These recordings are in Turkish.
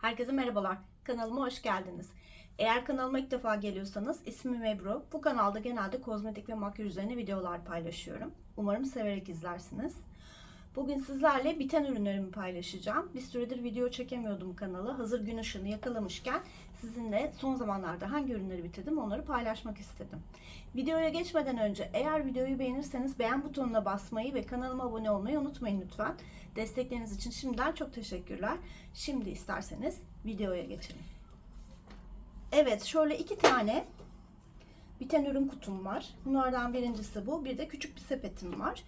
Herkese merhabalar. Kanalıma hoş geldiniz. Eğer kanalıma ilk defa geliyorsanız ismim Ebru. Bu kanalda genelde kozmetik ve makyaj üzerine videolar paylaşıyorum. Umarım severek izlersiniz. Bugün sizlerle biten ürünlerimi paylaşacağım. Bir süredir video çekemiyordum kanalı. Hazır gün ışığını yakalamışken sizinle son zamanlarda hangi ürünleri bitirdim onları paylaşmak istedim. Videoya geçmeden önce eğer videoyu beğenirseniz beğen butonuna basmayı ve kanalıma abone olmayı unutmayın lütfen. Destekleriniz için şimdiden çok teşekkürler. Şimdi isterseniz videoya geçelim. Evet şöyle iki tane biten ürün kutum var. Bunlardan birincisi bu. Bir de küçük bir sepetim var.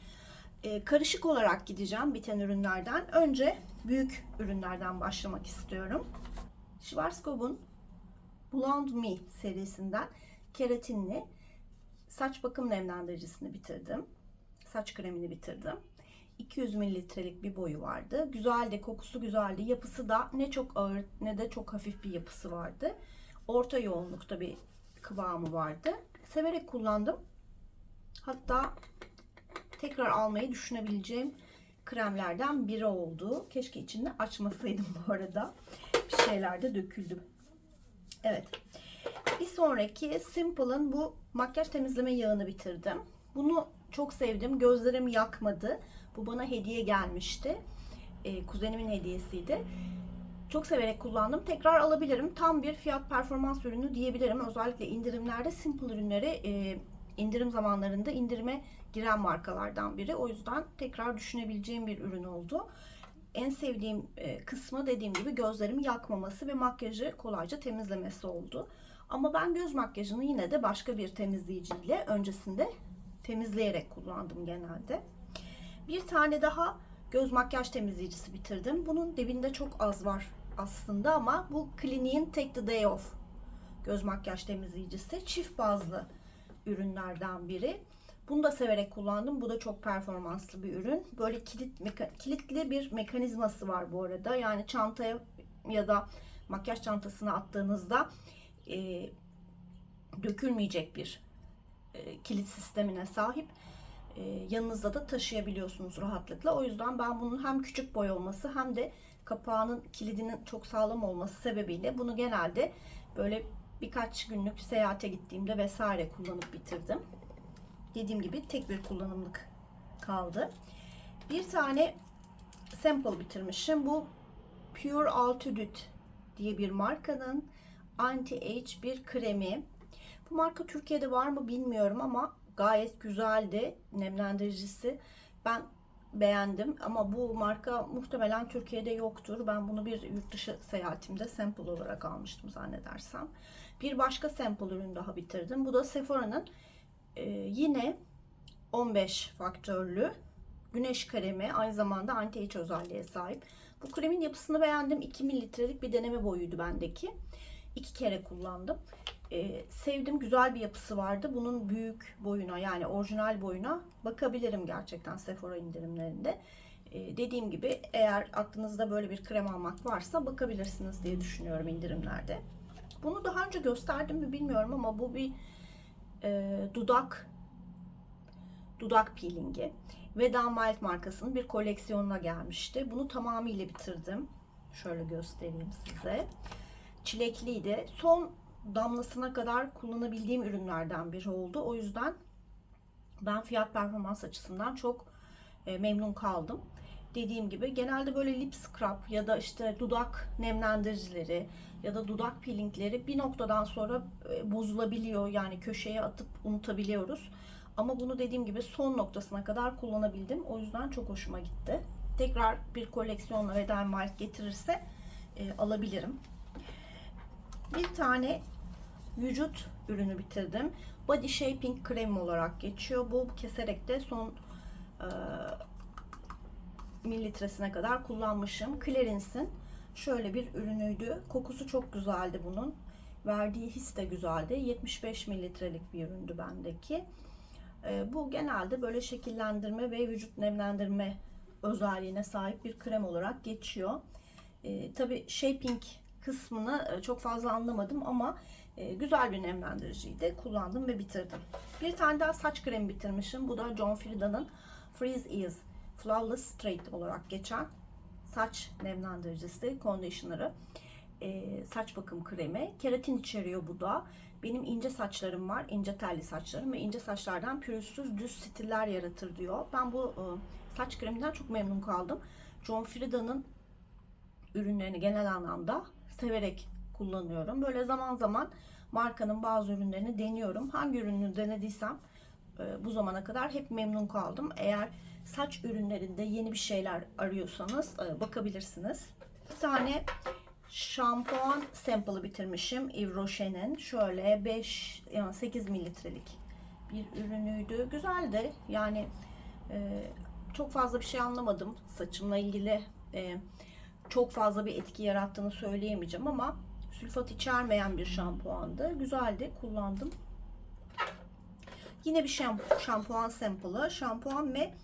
Ee, karışık olarak gideceğim biten ürünlerden. Önce büyük ürünlerden başlamak istiyorum. Schwarzkopf'un Blonde Me serisinden keratinli saç bakım nemlendiricisini bitirdim. Saç kremini bitirdim. 200 mililitrelik bir boyu vardı. Güzeldi, kokusu güzeldi. Yapısı da ne çok ağır ne de çok hafif bir yapısı vardı. Orta yoğunlukta bir kıvamı vardı. Severek kullandım. Hatta tekrar almayı düşünebileceğim kremlerden biri oldu. Keşke içinde açmasaydım bu arada. Bir şeyler de döküldü. Evet. Bir sonraki Simple'ın bu makyaj temizleme yağını bitirdim. Bunu çok sevdim. Gözlerim yakmadı. Bu bana hediye gelmişti. Ee, kuzenimin hediyesiydi. Çok severek kullandım. Tekrar alabilirim. Tam bir fiyat performans ürünü diyebilirim. Özellikle indirimlerde Simple ürünleri e, indirim zamanlarında indirime giren markalardan biri. O yüzden tekrar düşünebileceğim bir ürün oldu. En sevdiğim e, kısmı dediğim gibi gözlerimi yakmaması ve makyajı kolayca temizlemesi oldu. Ama ben göz makyajını yine de başka bir temizleyiciyle öncesinde temizleyerek kullandım genelde. Bir tane daha göz makyaj temizleyicisi bitirdim. Bunun dibinde çok az var aslında ama bu Clinique'in Take the Day Off göz makyaj temizleyicisi. Çift bazlı ürünlerden biri. Bunu da severek kullandım. Bu da çok performanslı bir ürün. Böyle kilit kilitli bir mekanizması var bu arada. Yani çantaya ya da makyaj çantasına attığınızda e, dökülmeyecek bir e, kilit sistemine sahip. E, yanınızda da taşıyabiliyorsunuz rahatlıkla. O yüzden ben bunun hem küçük boy olması hem de kapağının kilidinin çok sağlam olması sebebiyle bunu genelde böyle birkaç günlük seyahate gittiğimde vesaire kullanıp bitirdim. Dediğim gibi tek bir kullanımlık kaldı. Bir tane sample bitirmişim. Bu Pure Altitude diye bir markanın anti-age bir kremi. Bu marka Türkiye'de var mı bilmiyorum ama gayet güzeldi nemlendiricisi. Ben beğendim ama bu marka muhtemelen Türkiye'de yoktur. Ben bunu bir yurt dışı seyahatimde sample olarak almıştım zannedersem. Bir başka sample ürün daha bitirdim. Bu da Sephora'nın e, yine 15 faktörlü güneş kremi aynı zamanda anti-age özelliğe sahip. Bu kremin yapısını beğendim. 2 mililitrelik bir deneme boyuydu bendeki. İki kere kullandım. Ee, sevdim. Güzel bir yapısı vardı. Bunun büyük boyuna yani orijinal boyuna bakabilirim gerçekten Sephora indirimlerinde. Ee, dediğim gibi eğer aklınızda böyle bir krem almak varsa bakabilirsiniz diye düşünüyorum indirimlerde. Bunu daha önce gösterdim mi bilmiyorum ama bu bir e, dudak dudak peelingi. Vedan Wild markasının bir koleksiyonuna gelmişti. Bunu tamamıyla bitirdim. Şöyle göstereyim size. Çilekliydi. Son damlasına kadar kullanabildiğim ürünlerden biri oldu. O yüzden ben fiyat performans açısından çok e, memnun kaldım. Dediğim gibi genelde böyle lip scrub ya da işte dudak nemlendiricileri ya da dudak peelingleri bir noktadan sonra e, bozulabiliyor. Yani köşeye atıp unutabiliyoruz. Ama bunu dediğim gibi son noktasına kadar kullanabildim. O yüzden çok hoşuma gitti. Tekrar bir koleksiyonla Red n Wild getirirse e, alabilirim. Bir tane vücut ürünü bitirdim. Body Shaping Krem olarak geçiyor. Bu keserek de son e, mililitresine kadar kullanmışım. Clarence'in şöyle bir ürünüydü. Kokusu çok güzeldi bunun. Verdiği his de güzeldi. 75 mililitrelik bir üründü bendeki. E, bu genelde böyle şekillendirme ve vücut nemlendirme özelliğine sahip bir krem olarak geçiyor. E, Tabi shaping kısmını e, çok fazla anlamadım ama e, güzel bir nemlendiriciydi. Kullandım ve bitirdim. Bir tane daha saç kremi bitirmişim. Bu da John Frieda'nın Freeze Ease Flawless Straight olarak geçen saç nemlendiricisi, conditioner'ı. e, saç bakım kremi. Keratin içeriyor bu da. Benim ince saçlarım var, ince telli saçlarım ve ince saçlardan pürüzsüz düz stiller yaratır diyor. Ben bu e, saç kreminden çok memnun kaldım. John Frieda'nın ürünlerini genel anlamda severek kullanıyorum. Böyle zaman zaman markanın bazı ürünlerini deniyorum. Hangi ürünü denediysem e, bu zamana kadar hep memnun kaldım. Eğer saç ürünlerinde yeni bir şeyler arıyorsanız e, bakabilirsiniz. Bir tane şampuan sample'ı bitirmişim Yves Rocher'in. Şöyle 5 yani 8 mililitrelik bir ürünüydü. Güzeldi. Yani e, çok fazla bir şey anlamadım saçımla ilgili. E, çok fazla bir etki yarattığını söyleyemeyeceğim ama sülfat içermeyen bir şampuandı. Güzeldi. Kullandım. Yine bir şamp şampuan sample'ı. Şampuan ve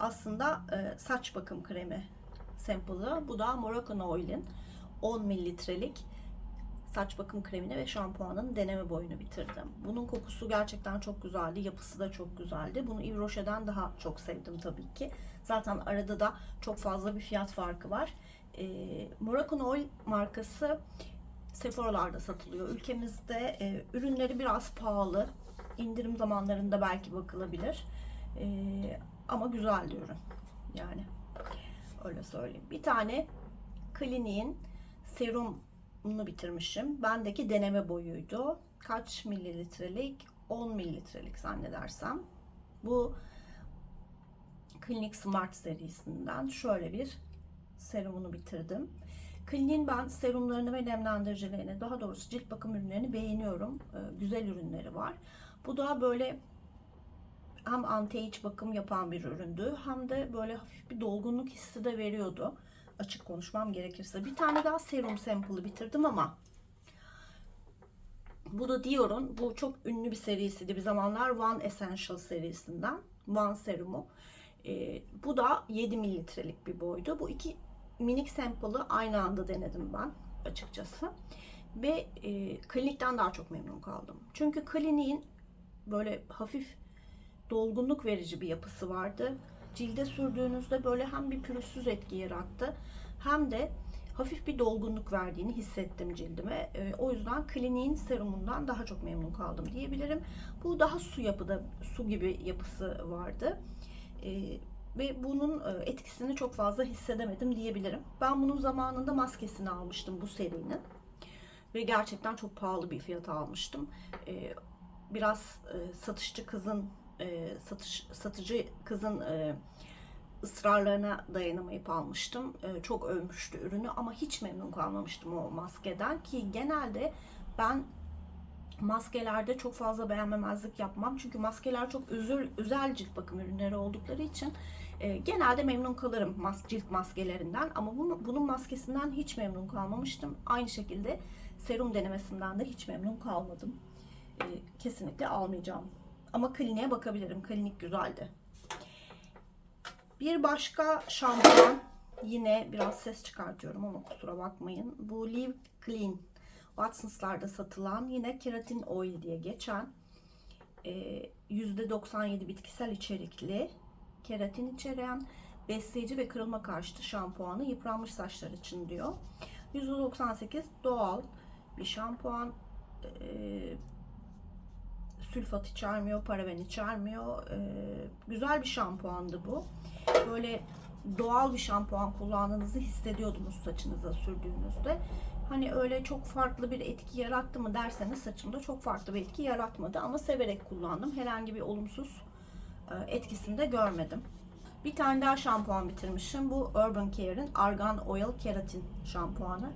aslında e, saç bakım kremi sample'ı. Bu da Moroccan Oil'in 10 mililitrelik saç bakım kremini ve şampuanın deneme boyunu bitirdim. Bunun kokusu gerçekten çok güzeldi. Yapısı da çok güzeldi. Bunu Yves Rocher'den daha çok sevdim tabii ki. Zaten arada da çok fazla bir fiyat farkı var. E, Moroccan Oil markası Sephora'larda satılıyor. Ülkemizde e, ürünleri biraz pahalı. İndirim zamanlarında belki bakılabilir. E, ama güzel ürün. Yani öyle söyleyeyim. Bir tane Clinique'in serumunu bitirmişim. Bendeki deneme boyuydu. Kaç mililitrelik? 10 mililitrelik zannedersem. Bu Clinique Smart serisinden şöyle bir serumunu bitirdim. Clinique'in ben serumlarını ve nemlendiricilerini, daha doğrusu cilt bakım ürünlerini beğeniyorum. Ee, güzel ürünleri var. Bu da böyle hem anti-age bakım yapan bir üründü hem de böyle hafif bir dolgunluk hissi de veriyordu. Açık konuşmam gerekirse. Bir tane daha serum sample'ı bitirdim ama bu da Dior'un bu çok ünlü bir serisiydi bir zamanlar One Essential serisinden. One serumu. Ee, bu da 7 mililitrelik bir boydu. Bu iki minik sample'ı aynı anda denedim ben açıkçası. Ve e, klinikten daha çok memnun kaldım. Çünkü kliniğin böyle hafif dolgunluk verici bir yapısı vardı. Cilde sürdüğünüzde böyle hem bir pürüzsüz etki yarattı hem de hafif bir dolgunluk verdiğini hissettim cildime. E, o yüzden kliniğin serumundan daha çok memnun kaldım diyebilirim. Bu daha su yapıda, su gibi yapısı vardı. E, ve bunun e, etkisini çok fazla hissedemedim diyebilirim. Ben bunun zamanında maskesini almıştım bu serinin. Ve gerçekten çok pahalı bir fiyata almıştım. E, biraz e, satışçı kızın satış satıcı kızın ısrarlarına dayanamayıp almıştım. Çok övmüştü ürünü ama hiç memnun kalmamıştım o maskeden ki genelde ben maskelerde çok fazla beğenmemezlik yapmam. Çünkü maskeler çok özür, özel cilt bakım ürünleri oldukları için e, genelde memnun kalırım mas, cilt maskelerinden. Ama bunu, bunun maskesinden hiç memnun kalmamıştım. Aynı şekilde serum denemesinden de hiç memnun kalmadım. E, kesinlikle almayacağım. Ama kliniğe bakabilirim. Klinik güzeldi. Bir başka şampuan yine biraz ses çıkartıyorum ama kusura bakmayın. Bu Live Clean Watsons'larda satılan yine keratin oil diye geçen e, %97 bitkisel içerikli keratin içeren besleyici ve kırılma karşıtı şampuanı yıpranmış saçlar için diyor. %98 doğal bir şampuan e, sülfat içermiyor, paraben içermiyor. E, güzel bir şampuandı bu. Böyle doğal bir şampuan kullandığınızı hissediyordunuz saçınıza sürdüğünüzde. Hani öyle çok farklı bir etki yarattı mı derseniz saçımda çok farklı bir etki yaratmadı ama severek kullandım. Herhangi bir olumsuz e, etkisini de görmedim. Bir tane daha şampuan bitirmişim. Bu Urban Care'in Argan Oil Keratin şampuanı.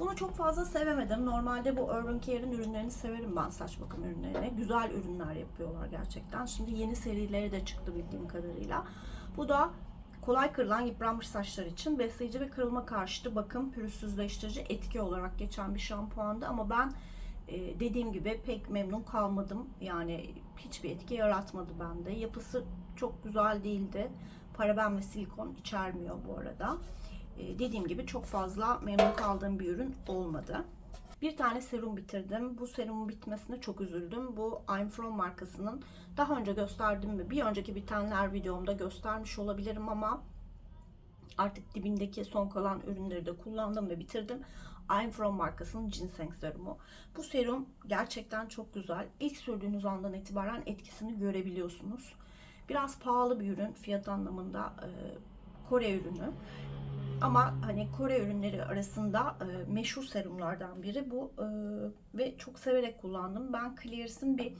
Bunu çok fazla sevemedim. Normalde bu Urban Care'in ürünlerini severim ben saç bakım ürünlerini. Güzel ürünler yapıyorlar gerçekten. Şimdi yeni serileri de çıktı bildiğim kadarıyla. Bu da kolay kırılan yıpranmış saçlar için besleyici ve kırılma karşıtı bakım pürüzsüzleştirici etki olarak geçen bir şampuandı ama ben e, dediğim gibi pek memnun kalmadım. Yani hiçbir etki yaratmadı bende. Yapısı çok güzel değildi. Paraben ve silikon içermiyor bu arada. E, dediğim gibi çok fazla memnun kaldığım bir ürün olmadı. Bir tane serum bitirdim. Bu serumun bitmesine çok üzüldüm. Bu I'm From markasının daha önce gösterdiğim mi? Bir önceki bitenler videomda göstermiş olabilirim ama Artık dibindeki son kalan ürünleri de kullandım ve bitirdim. I'm From markasının ginseng serumu. Bu serum gerçekten çok güzel. İlk sürdüğünüz andan itibaren etkisini görebiliyorsunuz. Biraz pahalı bir ürün fiyat anlamında e, Kore ürünü. Ama hani Kore ürünleri arasında e, meşhur serumlardan biri bu e, ve çok severek kullandım. Ben Clears'ın bir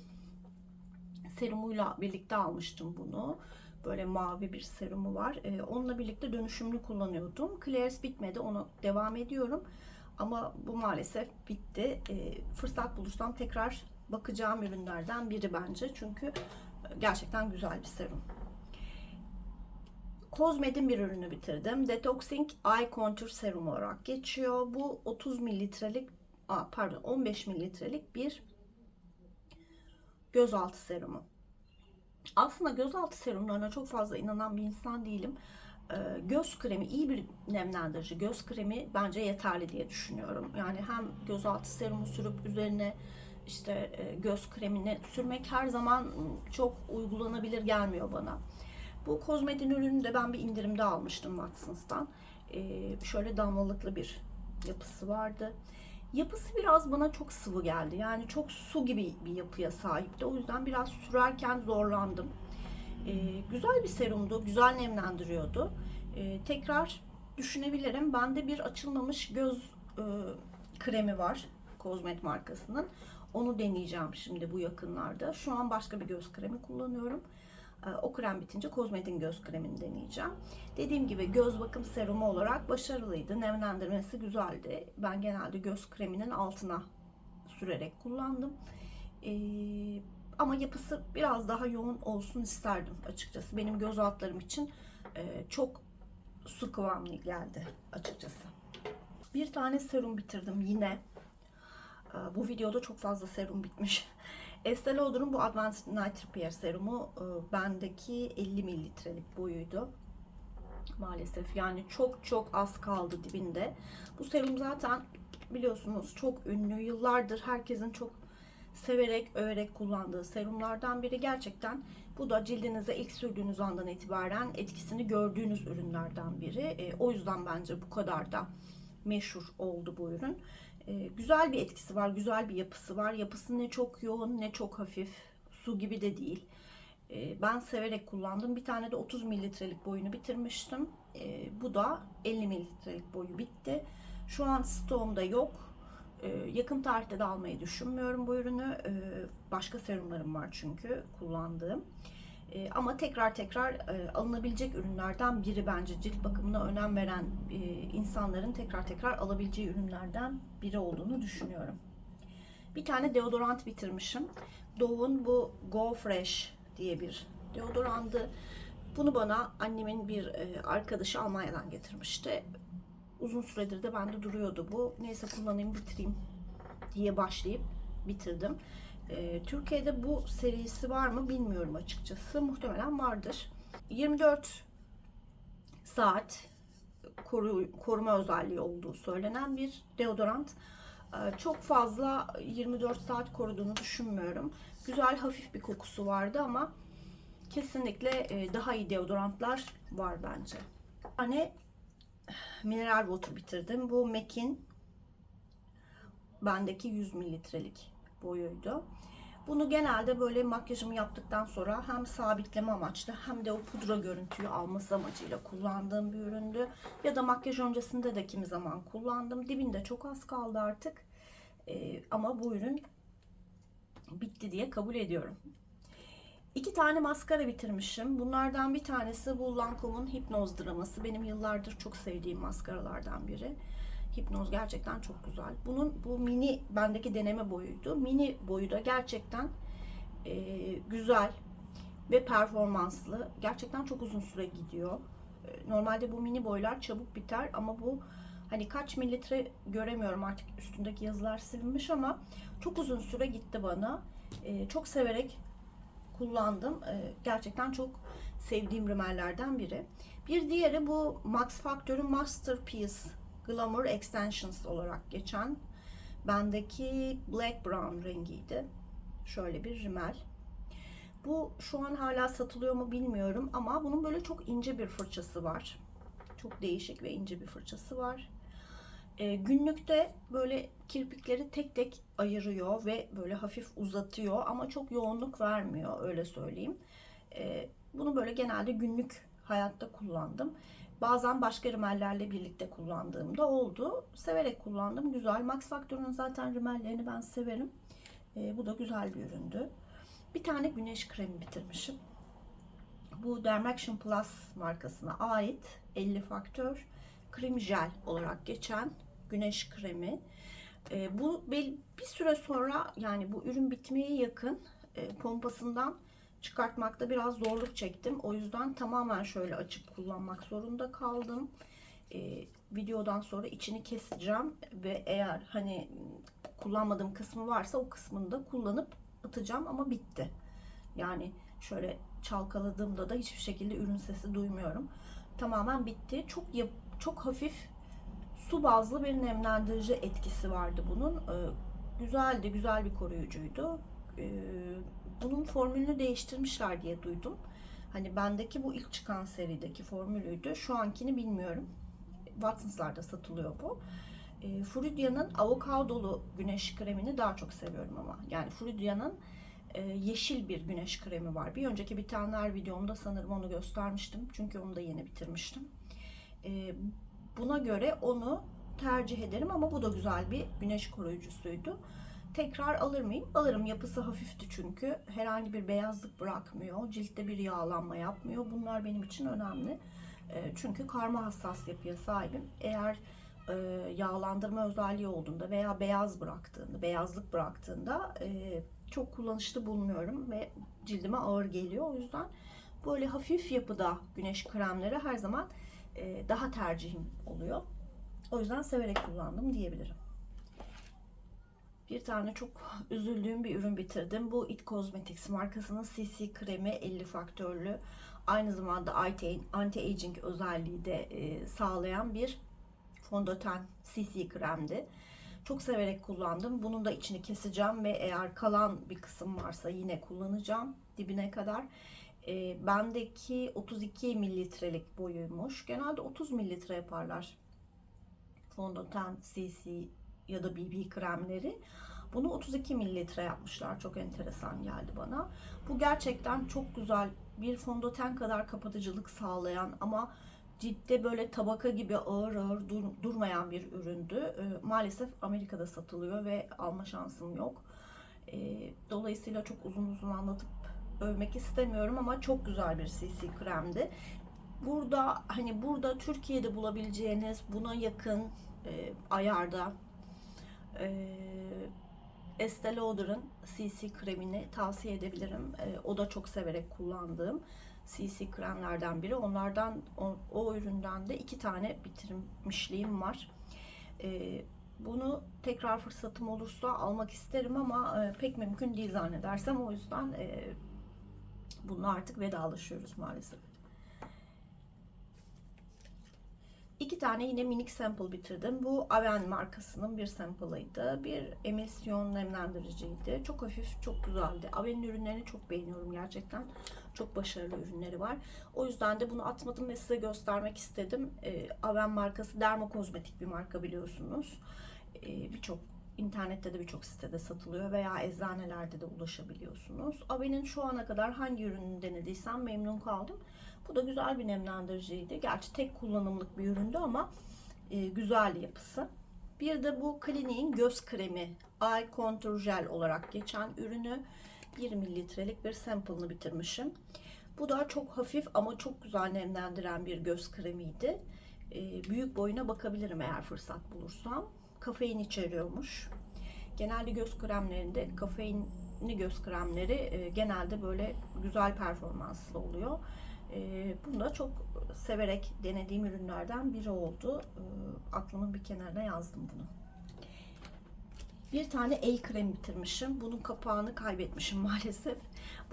serumuyla birlikte almıştım bunu. Böyle mavi bir serumu var. E, onunla birlikte dönüşümlü kullanıyordum. Clears bitmedi. Ona devam ediyorum. Ama bu maalesef bitti. E, fırsat bulursam tekrar bakacağım ürünlerden biri bence. Çünkü gerçekten güzel bir serum. Cosmed'in bir ürünü bitirdim. Detoxing Eye Contour Serum olarak geçiyor. Bu 30 mililitrelik, pardon 15 mililitrelik bir gözaltı serumu. Aslında gözaltı serumlarına çok fazla inanan bir insan değilim. Ee, göz kremi iyi bir nemlendirici. Göz kremi bence yeterli diye düşünüyorum. Yani hem gözaltı serumu sürüp üzerine işte e, göz kremini sürmek her zaman çok uygulanabilir gelmiyor bana. Bu kozmetin ürünü de ben bir indirimde almıştım Watsons'tan. Ee, şöyle damlalıklı bir yapısı vardı. Yapısı biraz bana çok sıvı geldi. Yani çok su gibi bir yapıya sahipti. O yüzden biraz sürerken zorlandım. Ee, güzel bir serumdu. Güzel nemlendiriyordu. Ee, tekrar düşünebilirim. Bende bir açılmamış göz e, kremi var. Kozmet markasının. Onu deneyeceğim şimdi bu yakınlarda. Şu an başka bir göz kremi kullanıyorum. Ee, o krem bitince kozmetin göz kremini deneyeceğim. Dediğim gibi göz bakım serumu olarak başarılıydı. Nemlendirmesi güzeldi. Ben genelde göz kreminin altına sürerek kullandım. Ee, ama yapısı biraz daha yoğun olsun isterdim açıkçası. Benim göz altlarım için e, çok su kıvamlı geldi açıkçası. Bir tane serum bitirdim yine. Ee, bu videoda çok fazla serum bitmiş. Estee Lauder'ın bu Advanced Night Repair serumu e, bendeki 50 mililitrelik boyuydu. Maalesef yani çok çok az kaldı dibinde. Bu serum zaten biliyorsunuz çok ünlü. Yıllardır herkesin çok severek, överek kullandığı serumlardan biri. Gerçekten bu da cildinize ilk sürdüğünüz andan itibaren etkisini gördüğünüz ürünlerden biri. E, o yüzden bence bu kadar da meşhur oldu bu ürün. E, güzel bir etkisi var, güzel bir yapısı var. Yapısı ne çok yoğun ne çok hafif. Su gibi de değil. E, ben severek kullandım. Bir tane de 30 mililitrelik boyunu bitirmiştim. E, bu da 50 mililitrelik boyu bitti. Şu an stoğumda yok. Yakın tarihte de almayı düşünmüyorum bu ürünü. Başka serumlarım var çünkü kullandığım. E, ama tekrar tekrar e, alınabilecek ürünlerden biri bence cilt bakımına önem veren e, insanların tekrar tekrar alabileceği ürünlerden biri olduğunu düşünüyorum. Bir tane deodorant bitirmişim. Dove'un bu Go Fresh diye bir deodorandı. Bunu bana annemin bir e, arkadaşı Almanya'dan getirmişti. Uzun süredir de bende duruyordu bu. Neyse kullanayım bitireyim diye başlayıp bitirdim. E, Türkiye'de bu serisi var mı bilmiyorum açıkçası. Muhtemelen vardır. 24 saat koru, koruma özelliği olduğu söylenen bir deodorant. E, çok fazla 24 saat koruduğunu düşünmüyorum. Güzel hafif bir kokusu vardı ama kesinlikle e, daha iyi deodorantlar var bence. Hani mineral water bitirdim. Bu MAC'in bendeki 100 mililitrelik boyuydu. Bunu genelde böyle makyajımı yaptıktan sonra hem sabitleme amaçlı hem de o pudra görüntüyü alması amacıyla kullandığım bir üründü. Ya da makyaj öncesinde de kimi zaman kullandım. Dibinde çok az kaldı artık. Ee, ama bu ürün bitti diye kabul ediyorum. İki tane maskara bitirmişim. Bunlardan bir tanesi bu Lancome'un Hipnoz draması. Benim yıllardır çok sevdiğim maskaralardan biri. Hipnoz gerçekten çok güzel. Bunun bu mini bendeki deneme boyuydu. Mini boyu da gerçekten e, güzel ve performanslı. Gerçekten çok uzun süre gidiyor. E, normalde bu mini boylar çabuk biter ama bu hani kaç mililitre göremiyorum artık üstündeki yazılar silinmiş ama çok uzun süre gitti bana. E, çok severek kullandım. E, gerçekten çok sevdiğim rimellerden biri. Bir diğeri bu Max Factor'ın Masterpiece Glamour Extensions olarak geçen bendeki Black Brown rengiydi. Şöyle bir rimel. Bu şu an hala satılıyor mu bilmiyorum ama bunun böyle çok ince bir fırçası var. Çok değişik ve ince bir fırçası var. E, günlükte böyle kirpikleri tek tek ayırıyor ve böyle hafif uzatıyor ama çok yoğunluk vermiyor öyle söyleyeyim. E, bunu böyle genelde günlük hayatta kullandım. Bazen başka rimellerle birlikte kullandığımda oldu. Severek kullandım. Güzel. Max Factor'un zaten rimellerini ben severim. E, bu da güzel bir üründü. Bir tane güneş kremi bitirmişim. Bu Dermaction Plus markasına ait 50 faktör krem jel olarak geçen güneş kremi. E, bu bir süre sonra yani bu ürün bitmeye yakın e, pompasından çıkartmakta biraz zorluk çektim. O yüzden tamamen şöyle açıp kullanmak zorunda kaldım. E, videodan sonra içini keseceğim ve eğer hani kullanmadığım kısmı varsa o kısmını da kullanıp atacağım ama bitti. Yani şöyle çalkaladığımda da hiçbir şekilde ürün sesi duymuyorum. Tamamen bitti. Çok yap- çok hafif su bazlı bir nemlendirici etkisi vardı bunun. Ee, güzeldi, güzel bir koruyucuydu. Ee, bunun formülünü değiştirmişler diye duydum. Hani bendeki bu ilk çıkan serideki formülüydü. Şu ankini bilmiyorum. Watsons'larda satılıyor bu. E, Frudia'nın avokadolu güneş kremini daha çok seviyorum ama. Yani Frudia'nın e, yeşil bir güneş kremi var. Bir önceki bir tane videomda sanırım onu göstermiştim. Çünkü onu da yeni bitirmiştim. E, buna göre onu tercih ederim ama bu da güzel bir güneş koruyucusuydu. Tekrar alır mıyım? Alırım. Yapısı hafifti çünkü. Herhangi bir beyazlık bırakmıyor. Ciltte bir yağlanma yapmıyor. Bunlar benim için önemli. E, çünkü karma hassas yapıya sahibim. Eğer e, yağlandırma özelliği olduğunda veya beyaz bıraktığında, beyazlık bıraktığında e, çok kullanışlı bulmuyorum ve cildime ağır geliyor. O yüzden böyle hafif yapıda güneş kremleri her zaman e, daha tercihim oluyor. O yüzden severek kullandım diyebilirim. Bir tane çok üzüldüğüm bir ürün bitirdim. Bu It Cosmetics markasının CC kremi 50 faktörlü. Aynı zamanda anti-aging özelliği de e, sağlayan bir fondöten CC kremdi. Çok severek kullandım. Bunun da içini keseceğim ve eğer kalan bir kısım varsa yine kullanacağım dibine kadar. E, bendeki 32 mililitrelik boyuymuş. Genelde 30 mililitre yaparlar fondöten CC ya da BB kremleri. Bunu 32 mililitre yapmışlar. Çok enteresan geldi bana. Bu gerçekten çok güzel bir fondöten kadar kapatıcılık sağlayan ama ciltte böyle tabaka gibi ağır ağır dur, durmayan bir üründü. E, maalesef Amerika'da satılıyor ve alma şansım yok. E, dolayısıyla çok uzun uzun anlatıp övmek istemiyorum ama çok güzel bir CC kremdi. Burada hani burada Türkiye'de bulabileceğiniz buna yakın e, ayarda e, Estee Lauder'ın CC kremini tavsiye edebilirim. E, o da çok severek kullandığım CC kremlerden biri. Onlardan o, o üründen de iki tane bitirmişliğim var. E, bunu tekrar fırsatım olursa almak isterim ama e, pek mümkün değil zannedersem. O yüzden e, bununla artık vedalaşıyoruz maalesef. İki tane yine minik sample bitirdim. Bu Aven markasının bir sample'ıydı. Bir emisyon nemlendiriciydi. Çok hafif, çok güzeldi. Aven'in ürünlerini çok beğeniyorum gerçekten. Çok başarılı ürünleri var. O yüzden de bunu atmadım ve size göstermek istedim. E, Aven markası dermokozmetik bir marka biliyorsunuz. E, birçok internette de birçok sitede satılıyor veya eczanelerde de ulaşabiliyorsunuz. Aven'in şu ana kadar hangi ürününü denediysem memnun kaldım. Bu da güzel bir nemlendiriciydi. Gerçi tek kullanımlık bir üründü ama e, güzeldi yapısı. Bir de bu Clinique'in göz kremi Eye Contour Gel olarak geçen ürünü 1 mililitrelik bir sample'ını bitirmişim. Bu da çok hafif ama çok güzel nemlendiren bir göz kremiydi. E, büyük boyuna bakabilirim eğer fırsat bulursam. Kafein içeriyormuş. Genelde göz kremlerinde kafeinli göz kremleri e, genelde böyle güzel performanslı oluyor. E, bunu da çok severek denediğim ürünlerden biri oldu. E, aklımın bir kenarına yazdım bunu. Bir tane el kremi bitirmişim. Bunun kapağını kaybetmişim maalesef.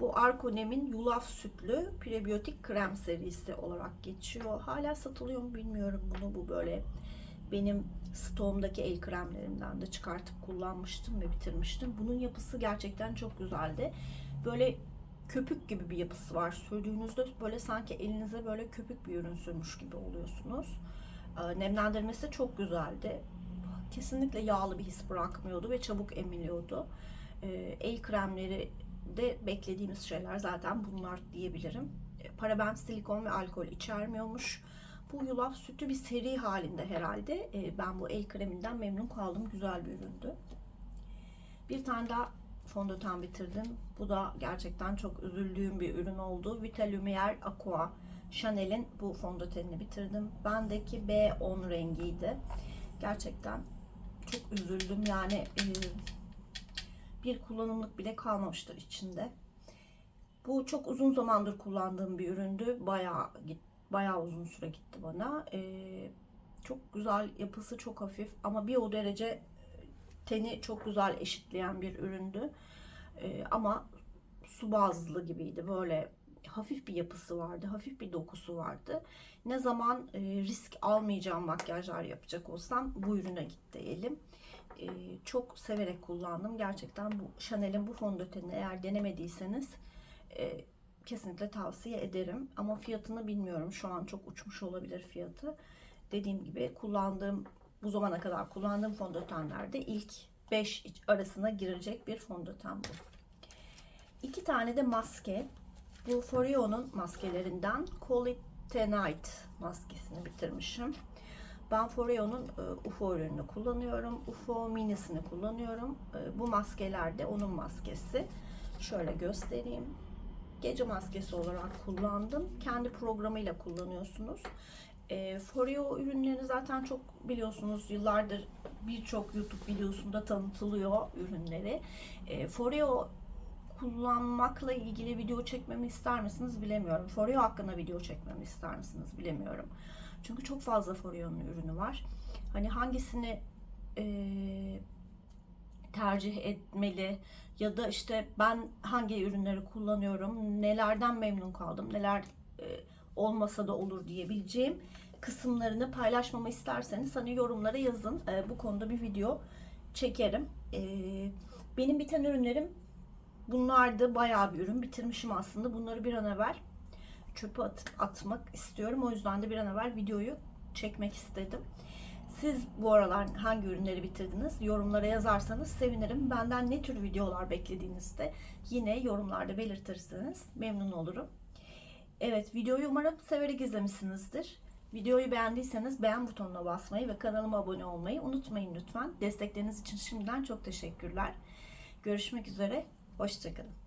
Bu Arkonem'in yulaf sütlü prebiyotik krem serisi olarak geçiyor. Hala satılıyor mu bilmiyorum bunu. Bu böyle benim stoğumdaki el kremlerimden de çıkartıp kullanmıştım ve bitirmiştim. Bunun yapısı gerçekten çok güzeldi. Böyle köpük gibi bir yapısı var. Sürdüğünüzde böyle sanki elinize böyle köpük bir ürün sürmüş gibi oluyorsunuz. Ee, Nemlendirmesi çok güzeldi. Kesinlikle yağlı bir his bırakmıyordu ve çabuk emiliyordu. Ee, El kremleri de beklediğimiz şeyler zaten bunlar diyebilirim. Ee, Paraben, silikon ve alkol içermiyormuş. Bu yulaf sütü bir seri halinde herhalde. Ben bu el kreminden memnun kaldım. Güzel bir üründü. Bir tane daha fondöten bitirdim. Bu da gerçekten çok üzüldüğüm bir ürün oldu. Vita Aqua Chanel'in bu fondötenini bitirdim. Bendeki B10 rengiydi. Gerçekten çok üzüldüm. Yani e, bir kullanımlık bile kalmamıştır içinde. Bu çok uzun zamandır kullandığım bir üründü. Bayağı bayağı uzun süre gitti bana. Ee, çok güzel, yapısı çok hafif ama bir o derece e, teni çok güzel eşitleyen bir üründü. Ee, ama su bazlı gibiydi. Böyle hafif bir yapısı vardı, hafif bir dokusu vardı. Ne zaman e, risk almayacağım makyajlar yapacak olsam bu ürüne gitti elim. E, çok severek kullandım. Gerçekten bu Chanel'in bu fondötenini eğer denemediyseniz e, kesinlikle tavsiye ederim. Ama fiyatını bilmiyorum. Şu an çok uçmuş olabilir fiyatı. Dediğim gibi kullandığım bu zamana kadar kullandığım fondötenlerde ilk 5 arasına girecek bir fondöten bu. İki tane de maske. Bu Foreo'nun maskelerinden Call It Tonight maskesini bitirmişim. Ben Foreo'nun e, UFO ürününü kullanıyorum. UFO minisini kullanıyorum. E, bu maskeler de onun maskesi. Şöyle göstereyim. Gece maskesi olarak kullandım. Kendi programıyla kullanıyorsunuz. E, Foreo ürünlerini zaten çok biliyorsunuz. Yıllardır birçok YouTube videosunda tanıtılıyor ürünleri. E, Foreo kullanmakla ilgili video çekmemi ister misiniz bilemiyorum. Foreo hakkında video çekmemi ister misiniz bilemiyorum. Çünkü çok fazla Foreo'nun ürünü var. Hani hangisini eee, tercih etmeli ya da işte ben hangi ürünleri kullanıyorum, nelerden memnun kaldım, neler e, olmasa da olur diyebileceğim kısımlarını paylaşmamı isterseniz hani yorumlara yazın. E, bu konuda bir video çekerim. E, benim biten ürünlerim bunlardı. Bayağı bir ürün bitirmişim aslında. Bunları bir an evvel çöpe at- atmak istiyorum. O yüzden de bir an evvel videoyu çekmek istedim. Siz bu aralar hangi ürünleri bitirdiniz? Yorumlara yazarsanız sevinirim. Benden ne tür videolar beklediğinizde yine yorumlarda belirtirseniz memnun olurum. Evet videoyu umarım severek izlemişsinizdir. Videoyu beğendiyseniz beğen butonuna basmayı ve kanalıma abone olmayı unutmayın lütfen. Destekleriniz için şimdiden çok teşekkürler. Görüşmek üzere. Hoşçakalın.